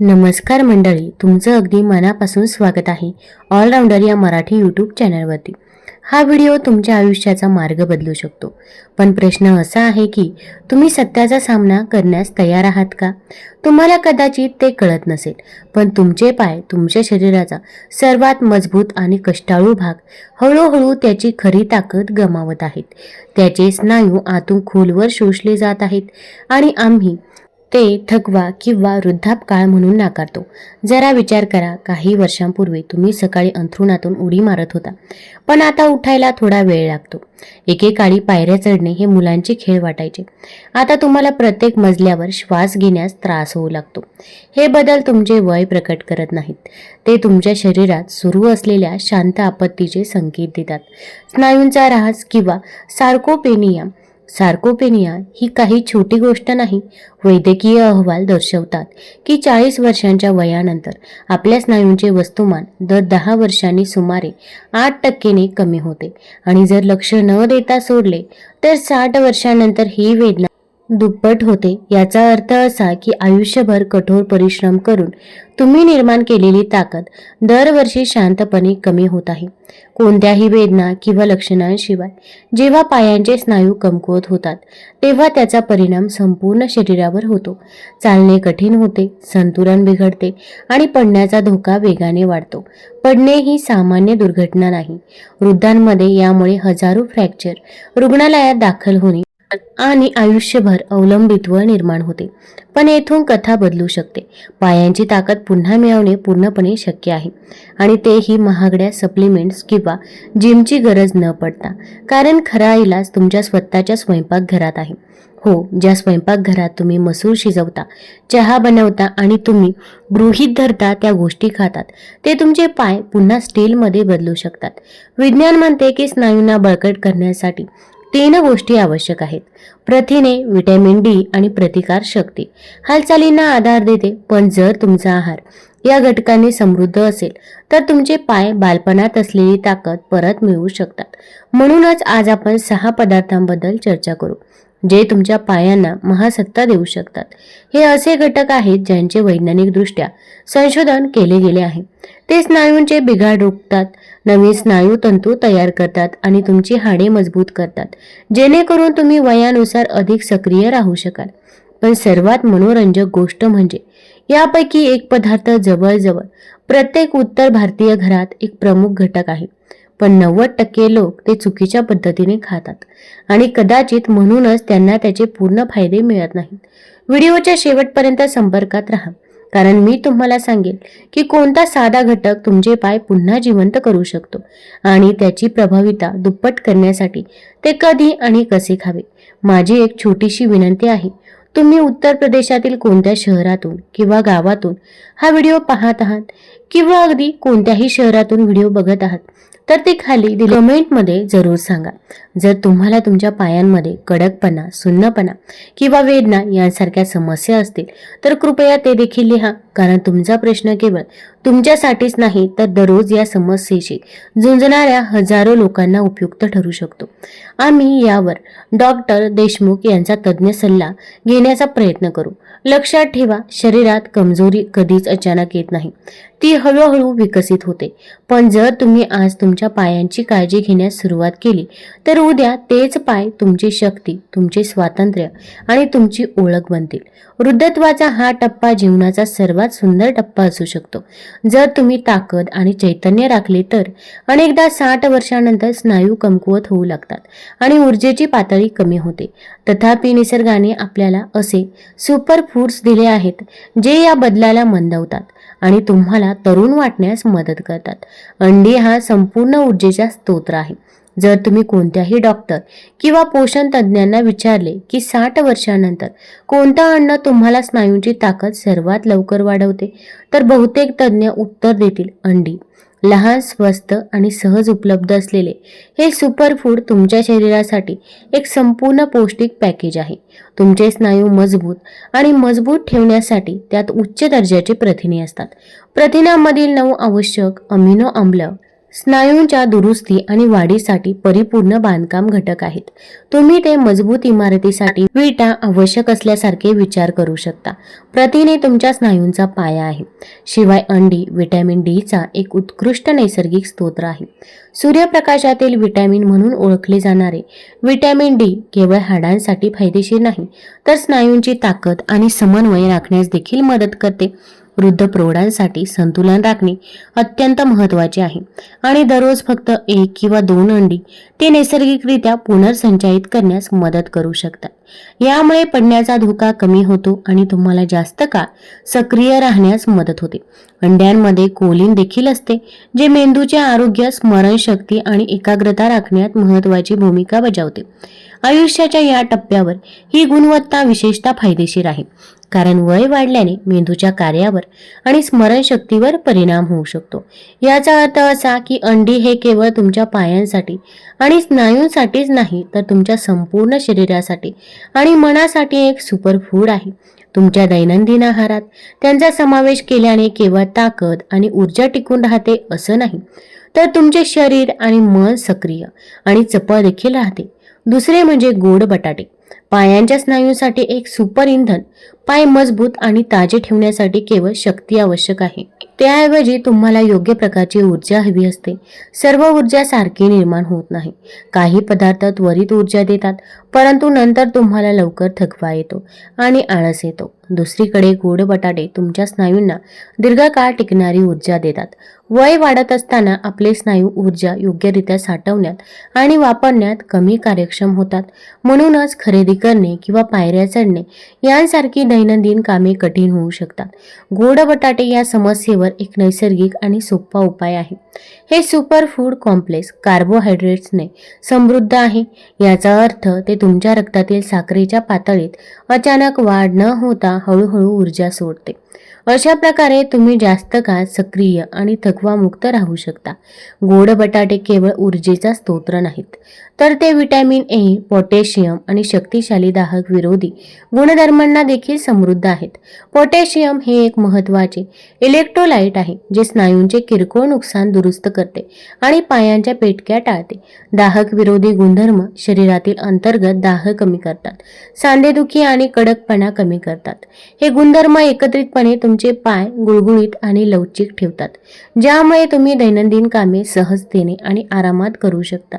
नमस्कार मंडळी तुमचं अगदी मनापासून स्वागत आहे ऑलराऊंडर या मराठी यूट्यूब चॅनलवरती हा व्हिडिओ तुमच्या आयुष्याचा मार्ग बदलू शकतो. पण प्रश्न असा आहे की तुम्ही सत्याचा सामना करण्यास तयार आहात का? तुम्हाला कदाचित ते कळत नसेल पण तुमचे पाय तुमच्या शरीराचा सर्वात मजबूत आणि कष्टाळू भाग हळूहळू त्याची खरी ताकद गमावत आहेत. त्याचे स्नायू आतून खोलवर शोषले जात आहेत आणि आम्ही ते थकवा किंवा वृद्धापकाळ म्हणून नाकारतो. जरा विचार करा काही वर्षांपूर्वी तुम्ही सकाळी अंथरुणातून उडी मारत होता. पण आता उठायला थोडा वेळ लागतो. एकेकाळी पायऱ्या चढणे हे मुलांचे खेळ वाटायचे. आता तुम्हाला प्रत्येक मजल्यावर श्वास घेण्यास त्रास होऊ लागतो. हे बदल तुमचे वय प्रकट करत नाहीत. ते तुमच्या शरीरात सुरू असलेल्या शांत आपत्तीचे संकेत देतात. स्नायूंचा ऱ्हास किंवा सार्कोपेनिया सार्कोपेनिया ही काही छोटी गोष्ट नाही वैद्यकीय अहवाल दर्शवतात की चाळीस वर्षांच्या वयानंतर आपल्या स्नायूंचे वस्तुमान दर दहा वर्षांनी सुमारे आठ टक्केने कमी होते. आणि जर लक्ष न देता सोडले तर साठ वर्षांनंतर ही वेदना दुप्पट होते. याचा अर्थ असा की आयुष्यभर कठोर परिश्रम करून तुम्ही निर्माण केलेली ताकद दरवर्षी शांतपणे कमी होत आहे. कोणत्याही वेदना किंवा लक्षणांशिवाय जेव्हा पायांचे स्नायू कमकुवत होतात तेव्हा त्याचा परिणाम संपूर्ण शरीरावर होतो. चालणे कठीण होते संतुलन बिघडते आणि पडण्याचा धोका वेगाने वाढतो. पडणे ही सामान्य दुर्घटना नाही. वृद्धांमध्ये यामुळे हजारो फ्रॅक्चर रुग्णालयात दाखल होणे आणि आयुष्यभर अवलंबित्व निर्माण होते. पण येथून कथा बदलू शकते. पायांची ताकद पुन्हा मिळवणे पूर्णपणे शक्य आहे. आणि तेही महागड्या सप्लिमेंट्स किंवा जिमची गरज न पडता. कारण खरा इलाज तुमच्या स्वतःच्या स्वयंपाकघरात आहे. हो ज्या स्वयंपाकघरात तुम्ही मसूर शिजवता चहा बनवता आणि तुम्ही गृहीत धरता त्या गोष्टी खातात ते तुमचे पाय पुन्हा स्टीलमध्ये बदलू शकतात. विज्ञान म्हणते की स्नायूंना बळकट करण्यासाठी तीन गोष्टी आवश्यक आहेत. प्रथिने व्हिटॅमिन डी आणि प्रतिकार शक्ती. हालचालींना आधार देते पण जर तुमचा आहार या घटकांनी समृद्ध असेल तर तुमचे पाय बालपणात असलेली ताकद परत मिळवू शकतात. म्हणूनच आज आपण सहा पदार्थांबद्दल चर्चा करू. जे तुमच्या पायांना महासत्ता देऊ शकतात. हे असे घटक आहेत ज्यांचे वैज्ञानिकदृष्ट्या संशोधन केले गेले आहे. ते स्नायूंचे बिघाड रोखतात नवीन स्नायू तंतू तयार करतात आणि तुमची हाडे मजबूत करतात. जेणेकरून तुम्ही वयानुसार अधिक सक्रिय राहू शकाल. पण सर्वात मनोरंजक गोष्ट म्हणजे यापैकी एक पदार्थ जवळजवळ प्रत्येक उत्तर भारतीय घरात एक प्रमुख घटक आहे. पण नव्वद टक्के लोक ते चुकीच्या पद्धतीने खातात. आणि कदाचित म्हणूनच त्यांना त्याचे पूर्ण फायदे मिळत नाहीत. व्हिडिओच्या शेवटपर्यंत संपर्कात राहा. कारण मी तुम्हाला सांगेल की कोणता साधा घटक तुमचे पाय पुन्हा जिवंत करू शकतो आणि त्याची प्रभाविता दुप्पट करण्यासाठी ते कधी आणि कसे खावे माझी एक छोटीशी विनंती आहे. तुम्ही उत्तर प्रदेशातील कोणत्या शहरातून किंवा गावातून हा व्हिडिओ पाहत आहात? किंवा अगदी कोणत्याही शहरातून व्हिडिओ बघत आहात तर ते खाली दिले कमेंटमध्ये जरूर सांगा. जर तुम्हाला तुमच्या पायांमध्ये कडकपणा सुन्नपणा किंवा वेदना यांसारख्या समस्या असतील तर कृपया ते देखील लिहा कारण तुमचा प्रश्न केवळ तुमच्यासाठीच नाही तर दररोज या समस्येशी झुंजणाऱ्या हजारो लोकांना उपयुक्त ठरू शकतो. आम्ही यावर डॉक्टर देशमुख यांचा तज्ज्ञ सल्ला घेण्याचा प्रयत्न करू. लक्षात ठेवा शरीरात कमजोरी कधीच अचानक येत नाही. ती हळूहळू विकसित होते. पण जर तुम्ही आज तुमच्या पायांची काळजी घेण्यास सुरुवात केली तर उद्या तेच पाय तुमची शक्ती तुमचे स्वातंत्र्य आणि तुमची ओळख बनतील. वृद्धत्वाचा हा टप्पा जीवनाचा सर्वात सुंदर टप्पा असू शकतो. जर तुम्ही ताकद आणि चैतन्य राखले तर अनेकदा साठ वर्षानंतर स्नायू कमकुवत होऊ लागतात आणि ऊर्जेची पातळी कमी होते. तथापि निसर्गाने आपल्याला असे सुपर फूड्स दिले आहेत जे या बदलाला मंदवतात. आणि तुम्हाला तरुण वाटण्यास मदत करतात. अंडी हा संपूर्ण ऊर्जेचा स्तोत्र आहे. जर तुम्ही कोणत्याही डॉक्टर किंवा पोषण तज्ज्ञांना विचारले की साठ वर्षानंतर कोणतं अन्न तुम्हाला स्नायूंची ताकद सर्वात लवकर वाढवते तर बहुतेक तज्ज्ञ उत्तर देतील अंडी. लहान स्वस्त आणि सहज उपलब्ध असलेले. हे सुपरफूड तुमच्या शरीरासाठी एक संपूर्ण पौष्टिक पॅकेज आहे. तुमचे स्नायू मजबूत आणि मजबूत ठेवण्यासाठी त्यात उच्च दर्जाचे प्रथिने असतात. प्रथिनांमधील नऊ आवश्यक अमिनो आम्ल स्नायूंच्या दुरुस्ती आणि वाढीसाठी परिपूर्ण बांधकाम घटक आहेत. तुम्ही ते मजबूत इमारतीसाठी विटा आवश्यक असल्यासारखे विचार करू शकता. प्रथिने तुमच्या स्नायूंचा पाया आहे. शिवाय अंडी व्हिटॅमिन डीचा एक उत्कृष्ट नैसर्गिक स्तोत्र आहे. सूर्यप्रकाशातील व्हिटॅमिन म्हणून ओळखले जाणारे. व्हिटॅमिन डी केवळ हाडांसाठी फायदेशीर नाही तर स्नायूंची ताकद आणि समन्वय राखण्यास देखील मदत करते. वृद्ध प्रौढांसाठी संतुलन राखणे अत्यंत महत्त्वाचे आहे. आणि दररोज फक्त एक किंवा दोन अंडी ते नैसर्गिकरित्या पुनर्संचयित करण्यास मदत करू शकतात. यामुळे पडण्याचा धोका कमी होतो आणि तुम्हाला जास्त काळ सक्रिय राहण्यास मदत होते. अंड्यांमध्ये कोलिन देखील असते जे मेंदूचे आरोग्य स्मरणशक्ती आणि एकाग्रता राखण्यात महत्त्वाची भूमिका बजावते. आयुष्याच्या या टप्प्यावर ही गुणवत्ता विशेषतः फायदेशीर आहे. कारण वय वाढल्याने मेंदूच्या कार्यावर आणि स्मरणशक्तीवर परिणाम होऊ शकतो. याचा अर्थ असा की अंडी हे केवळ तुमच्या पायांसाठी आणि स्नायूंसाठीच नाही तर तुमच्या संपूर्ण शरीरासाठी आणि मनासाठी एक सुपरफूड आहे. तुमच्या दैनंदिन आहारात त्यांचा समावेश केल्याने केवळ ताकद आणि ऊर्जा टिकून राहते असं नाही तर तुमचे शरीर आणि मन सक्रिय आणि चपळ देखील राहते. दुसरे म्हणजे गोड बटाटे. पायांच्या स्नायूंसाठी एक सुपर इंधन पाय मजबूत आणि ताजे ठेवण्यासाठी केवळ शक्ती आवश्यक आहे. त्याऐवजी तुम्हाला योग्य प्रकारची ऊर्जा हवी असते. सर्व ऊर्जा सारखी निर्माण होत नाही. काही पदार्थ त्वरित ऊर्जा देतात परंतु नंतर तुम्हाला लवकर थकवा येतो आणि आळस येतो. दुसरीकडे गोड बटाटे तुमच्या स्नायूंना दीर्घकाळ टिकणारी ऊर्जा देतात. वय वाढत असताना आपले स्नायू ऊर्जा योग्यरित्या साठवण्यात आणि वापरण्यात कमी कार्यक्षम होतात. म्हणूनच खरेदी करणे किंवा पायऱ्या चढणे यांसारखी दैनंदिन कामे कठीण होऊ शकतात. गोड बटाटे या समस्येवर एक नैसर्गिक आणि सोपा उपाय आहे. हे सुपर फूड कॉम्प्लेक्स कार्बोहायड्रेट्सने समृद्ध आहे. याचा अर्थ ते तुमच्या रक्तातील साखरेच्या पातळीत अचानक वाढ न होता हळूहळू ऊर्जा सोडते. अशा प्रकारे तुम्ही जास्त काळ सक्रिय आणि थकवामुक्त राहू शकता. गोड बटाटे केवळ ऊर्जेचा स्तोत्र नाहीत. तर ते विटॅमिन ए पोटॅशियम आणि शक्तिशाली दाहक विरोधी गुणधर्मांना देखील समृद्ध आहेत. पोटॅशियम हे एक महत्त्वाचे इलेक्ट्रोलाइट आहे जे स्नायूंचे किरकोळ नुकसान दुरुस्त करते आणि पायांच्या पेटक्या टाळते. दाहक विरोधी गुणधर्म शरीरातील अंतर्गत दाह कमी करतात सांधेदुखी आणि कडकपणा कमी करतात. हे गुणधर्म एकत्रितपणे तुमचे पाय गुळगुळीत आणि लवचिक ठेवतात ज्यामुळे तुम्ही दैनंदिन कामे सहजतेने आणि आरामात करू शकता.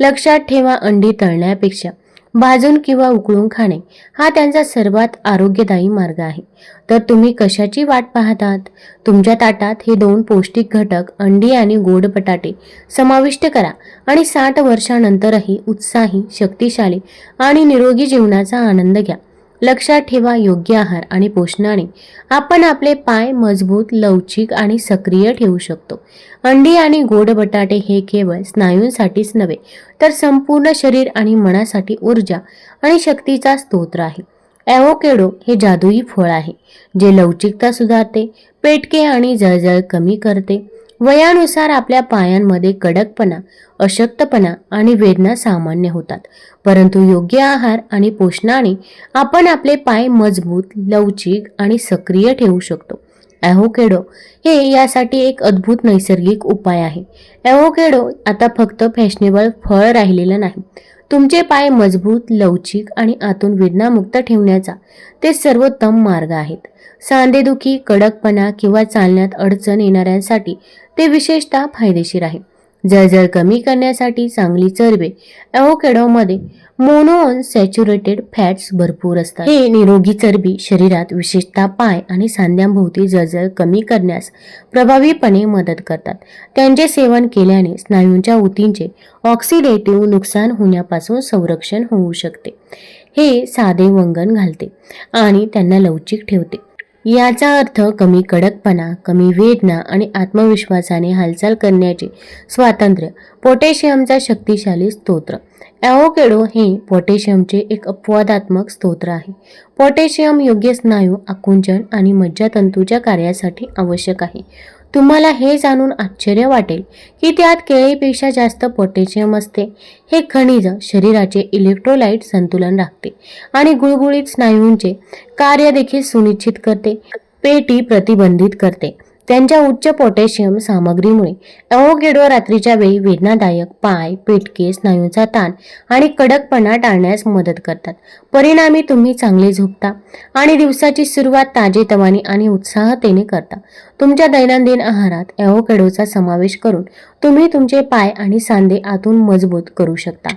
लक्षात ठेवा अंडी तळण्यापेक्षा भाजून किंवा उकळून खाणे हा त्यांचा सर्वात आरोग्यदायी मार्ग आहे. तर तुम्ही कशाची वाट पाहतात? तुमच्या ताटात हे दोन पौष्टिक घटक अंडी आणि गोड बटाटे समाविष्ट करा आणि साठ वर्षानंतरही उत्साही शक्तिशाली आणि निरोगी जीवनाचा आनंद घ्या. लक्षात ठेवा योग्य आहार आणि पोषणाने आपण आपले पाय मजबूत लवचिक आणि सक्रिय ठेवू शकतो. अंडी आणि गोड बटाटे हे केवळ स्नायूंसाठीच नव्हे तर संपूर्ण शरीर आणि मनासाठी ऊर्जा आणि शक्तीचा स्तोत्र आहे. ॲव्होकेडो हे जादुई फळ आहे जे लवचिकता सुधारते पेटके आणि जळजळ कमी करते वयानुसार आपल्या पायांमध्ये कडकपणा अशक्तपणा आणि वेदना सामान्य होतात. परंतु योग्य आहार आणि पोषणाने आपण आपले पाय मजबूत लवचिक आणि सक्रिय ठेवू शकतो. ॲव्होकेडो हे यासाठी एक अद्भुत नैसर्गिक उपाय आहे. ॲव्होकेडो आता फक्त फॅशनेबल फळ राहिलेलं नाही. तुमचे पाय मजबूत लवचिक आणि आतून वेदनामुक्त ठेवण्याचा ते सर्वोत्तम मार्ग आहेत. सांधेदुखी कडकपणा किंवा चालण्यात अडचण येणाऱ्यांसाठी ते विशेषतः फायदेशीर आहे. जळजळ कमी करण्यासाठी चांगली चरबे ॲव्होकॅडोमध्ये मोनोअन सॅच्युरेटेड फॅट्स भरपूर असतात. हे निरोगी चरबी शरीरात विशेषतः पाय आणि सांध्यांभोवती जळजळ कमी करण्यास प्रभावीपणे मदत करतात. त्यांचे सेवन केल्याने स्नायूंच्या ऊतींचे ऑक्सिडेटिव्ह नुकसान होण्यापासून संरक्षण होऊ शकते. हे साधे वंगण घालते आणि त्यांना लवचिक ठेवते. याचा अर्थ कमी कडकपणा कमी वेदना आणि आत्मविश्वासाने हालचाल करण्याचे स्वातंत्र्य. पोटॅशियमचा शक्तिशाली स्तोत्र. ॲवोकेडो हे पोटॅशियमचे एक अपवादात्मक स्तोत्र आहे. पोटॅशियम योग्य स्नायू आकुंचन आणि मज्जातंतूच्या कार्यासाठी आवश्यक आहे. तुम्हाला हे जाणून आश्चर्य वाटेल की त्यात केळीपेक्षा जास्त पोटॅशियम असते. हे खनिज शरीराचे इलेक्ट्रोलाइट संतुलन राखते आणि गुळगुळीत स्नायूंचे कार्य देखील सुनिश्चित करते. पेटी प्रतिबंधित करते. त्यांच्या उच्च पोटॅशियम सामग्रीमुळे. अवोगेडो रात्रीच्या वेळी वेदनादायक पाय पेटके स्नायूंचा ताण आणि कडकपणा टाळण्यास मदत करतात. परिणामी तुम्ही चांगले झोपता आणि दिवसाची सुरुवात ताजेतवानी आणि उत्साहतेने करता. तुमच्या दैनंदिन आहारात ॲव्होकेडोचा समावेश करून तुम्ही तुमचे पाय आणि सांधे आतून मजबूत करू शकता.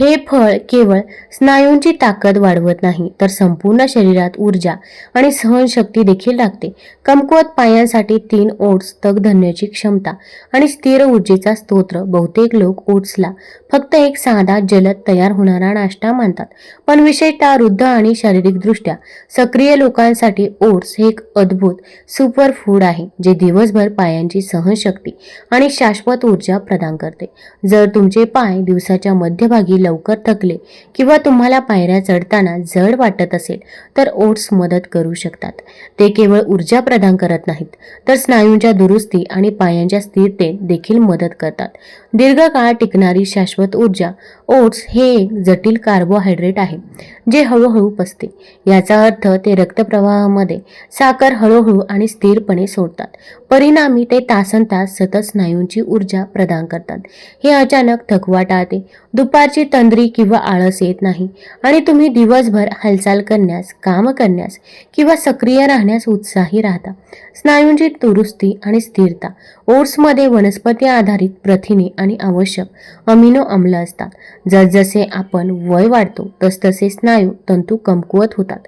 हे फळ केवळ स्नायूंची ताकद वाढवत नाही तर संपूर्ण शरीरात ऊर्जा आणि सहनशक्ती देखील लागते. कमकुवत पायांसाठी तीन ओट्स तग धरण्याची क्षमता आणि स्थिर ऊर्जेचा स्तोत्र. बहुतेक लोक ओट्सला फक्त एक साधा जलद तयार होणारा नाश्ता मानतात. पण विशेषतः वृद्ध आणि शारीरिकदृष्ट्या सक्रिय लोकांसाठी ओट्स हे एक अद्भुत सुपर फूड आहे जे दिवसभर पायांची सहनशक्ती आणि शाश्वत ऊर्जा प्रदान करते. जर तुमचे पाय दिवसाच्या मध्यभागी लवकर थकले किंवा तुम्हाला पायऱ्या चढताना जड वाटत असेल तर ओट्स मदत करू शकतात. ते केवळ ऊर्जा प्रदान करत नाहीत तर स्नायूंच्या दुरुस्ती आणि पायांच्या स्थिरतेत देखील मदत करतात. दीर्घकाळ टिकणारी शाश्वत ऊर्जा ओट्स हे एक जटिल कार्बोहायड्रेट आहे जे हळूहळू पसते. याचा अर्थ ते रक्तप्रवाहामध्ये साखर हळूहळू आणि स्थिरपणे सोडतात. परिणामी ते तासन तास सतत स्नायूंची ऊर्जा प्रदान करतात. हे अचानक थकवा टाळते दुपारची तंद्री किंवा आळस येत नाही आणि तुम्ही दिवसभर हालचाल करण्यास काम करण्यास किंवा सक्रिय राहण्यास उत्साही राहता. स्नायूंची दुरुस्ती आणि स्थिरता ओट्समध्ये वनस्पती आधारित प्रथिने आणि आवश्यक अमिनो अम्ल असतात. जसजसे आपण वय वाढतो तसतसे स्नायू तंतू कमकुवत होतात.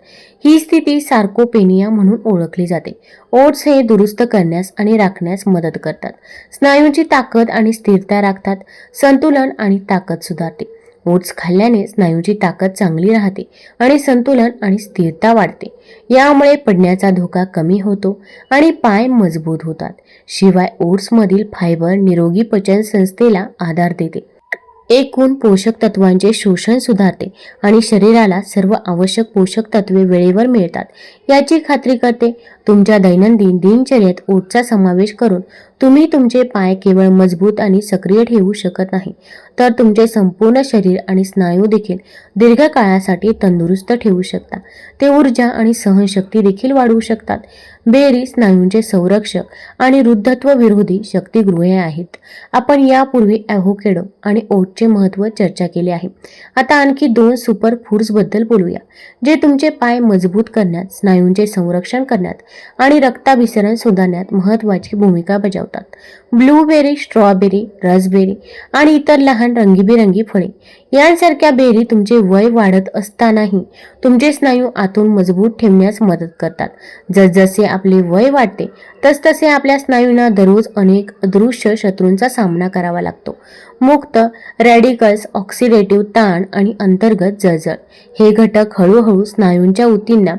ही स्थिती सार्कोपेनिया म्हणून ओळखली जाते. ओट्स हे दुरुस्त करण्यास आणि राखण्यास मदत करतात. स्नायूंची ताकद आणि स्थिरता राखतात संतुलन आणि ताकद सुधारते. ओट्स खाल्ल्याने स्नायूची ताकद चांगली राहते आणि संतुलन आणि स्थिरता वाढते. यामुळे पडण्याचा धोका कमी होतो आणि पाय मजबूत होतात. शिवाय ओट्समधील फायबर निरोगी पचन संस्थेला आधार देते. एकूण पोषक तत्वांचे शोषण सुधारते आणि शरीराला सर्व आवश्यक पोषक तत्वे वेळेवर मिळतात. याची खात्री करते तुमच्या दैनंदिन दिनचर्येत ओटचा समावेश करून तुम्ही तुमचे पाय केवळ मजबूत आणि सक्रिय ठेवू शकत नाही तर तुमचे संपूर्ण शरीर आणि स्नायू देखील दीर्घकाळासाठी तंदुरुस्त ठेवू शकता. ते ऊर्जा आणि सहनशक्ती देखील वाढवू शकतात. बेरी स्नायूंचे संरक्षक आणि वृद्धत्व विरोधी शक्तिगृहे आहेत. आपण यापूर्वी ॲव्होकेडो आणि ओटचे महत्त्व चर्चा केले आहे. आता आणखी दोन सुपर फूड्सबद्दल बोलूया जे तुमचे पाय मजबूत करण्यात स्नायूंचे संरक्षण करण्यात आणि रक्ताभिसरण सुधारण्यात महत्त्वाची भूमिका बजावतात. ब्लूबेरी स्ट्रॉबेरी रसबेरी आणि इतर लहान रंगीबेरंगी फळे यांसारख्या बेरी तुमचे वय वाढत असतानाही तुमचे स्नायू आतून मजबूत ठेवण्यास मदत करतात. जसजसे आपले वय वाढते तसतसे आपल्या स्नायूंना दररोज अनेक अदृश्य शत्रूंचा सामना करावा लागतो. मुक्त रॅडिकल्स ऑक्सिडेटिव्ह ताण आणि अंतर्गत जळजळ. हे घटक हळूहळू स्नायूंच्या ऊतींना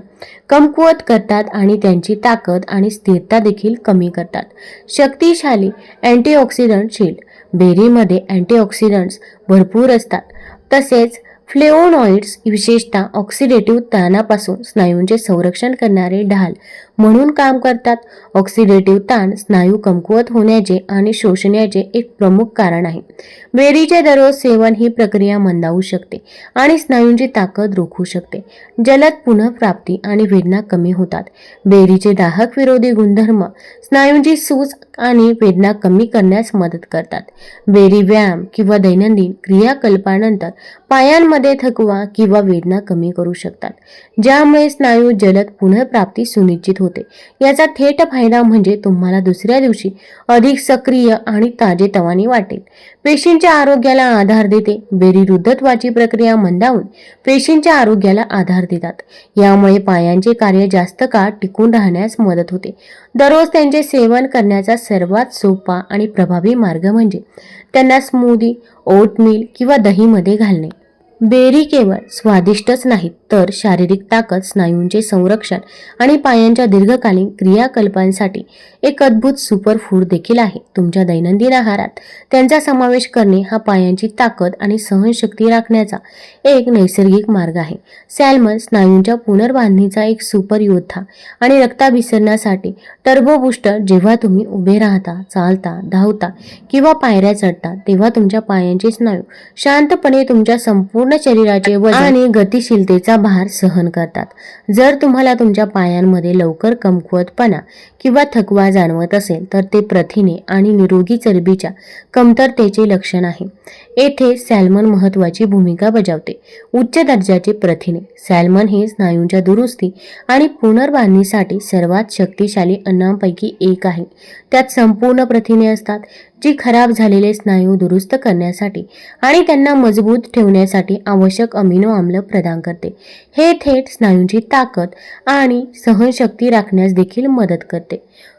कमकुवत करतात आणि त्यांची ताकद आणि स्थिरता देखील कमी करतात. शक्तिशाली अँटीऑक्सिडंट शील्ड बेरीमध्ये अँटीऑक्सिडंट्स भरपूर असतात. तसेच फ्लेओनॉइड्स विशेषतः ऑक्सिडेटिव्ह ताणापासून स्नायूंचे संरक्षण करणारे ढाल म्हणून काम करतात. ऑक्सिडेटिव्ह ताण स्नायू कमकुवत होण्याचे आणि शोषण्याचे एक प्रमुख कारण आहे. बेरीचे दररोज सेवन ही प्रक्रिया मंदावू शकते आणि स्नायूंची ताकद रोखू शकते. जलद पुनःप्राप्ती आणि वेदना कमी होतात. बेरीचे दाहक विरोधी गुणधर्म स्नायूंची सूज आणि वेदना कमी करण्यास मदत करतात. बेरी व्यायाम किंवा दैनंदिन क्रियाकल्पानंतर पायांमध्ये थकवा किंवा वेदना कमी करू शकतात ज्यामुळे स्नायू जलद पुनर्प्राप्ती सुनिश्चित होते. याचा थेट फायदा म्हणजे तुम्हाला दुसऱ्या दिवशी अधिक सक्रिय आणि ताजेतवाने वाटेल. पेशींच्या आरोग्याला आधार देते बेरी रुद्धत्वाची प्रक्रिया मंदावून पेशींच्या आरोग्याला आधार देतात. यामुळे पायांचे कार्य जास्त काळ टिकून राहण्यास मदत होते. दररोज त्यांचे सेवन करण्याचा सर्वात सोपा आणि प्रभावी मार्ग म्हणजे त्यांना स्मूदी ओटमील किंवा दहीमध्ये घालणे. बेरी केवळ स्वादिष्टच नाहीत तर शारीरिक ताकद स्नायूंचे संरक्षण आणि पायांच्या दीर्घकालीन क्रियाकल्पांसाठी एक अद्भुत सुपर फूड देखील आहे. तुमच्या दैनंदिन आहारात त्यांचा समावेश करणे हा पायांची ताकद आणि सहनशक्ती राखण्याचा एक नैसर्गिक मार्ग आहे. सॅल्मन स्नायूंच्या पुनर्बांधणीचा एक सुपर योद्धा आणि रक्ताभिसरणासाठी टर्बो बुस्टर जेव्हा तुम्ही उभे राहता चालता धावता किंवा पायऱ्या चढता तेव्हा तुमच्या पायांचे स्नायू शांतपणे तुमच्या संपूर्ण पूर्ण शरीराचे वजन आणि गतिशीलतेचा भार सहन करतात. जर तुम्हाला तुमच्या पायांमध्ये लवकर कमकुवतपणा किंवा थकवा जाणवत असेल तर ते प्रथिने आणि निरोगी चरबीच्या कमतरतेचे लक्षण आहे. येथे सॅल्मन महत्त्वाची भूमिका बजावते. उच्च दर्जाचे प्रथिने सॅल्मन हे स्नायूंच्या दुरुस्ती आणि पुनर्बांधणीसाठी सर्वात शक्तिशाली अन्नांपैकी एक आहे. त्यात संपूर्ण प्रथिने असतात जी खराब झालेले स्नायू दुरुस्त करण्यासाठी आणि त्यांना मजबूत ठेवण्यासाठी आवश्यक अमिनो आम्ल प्रदान करते. हे थेट स्नायूंची ताकद आणि सहनशक्ती राखण्यास देखील मदत करते.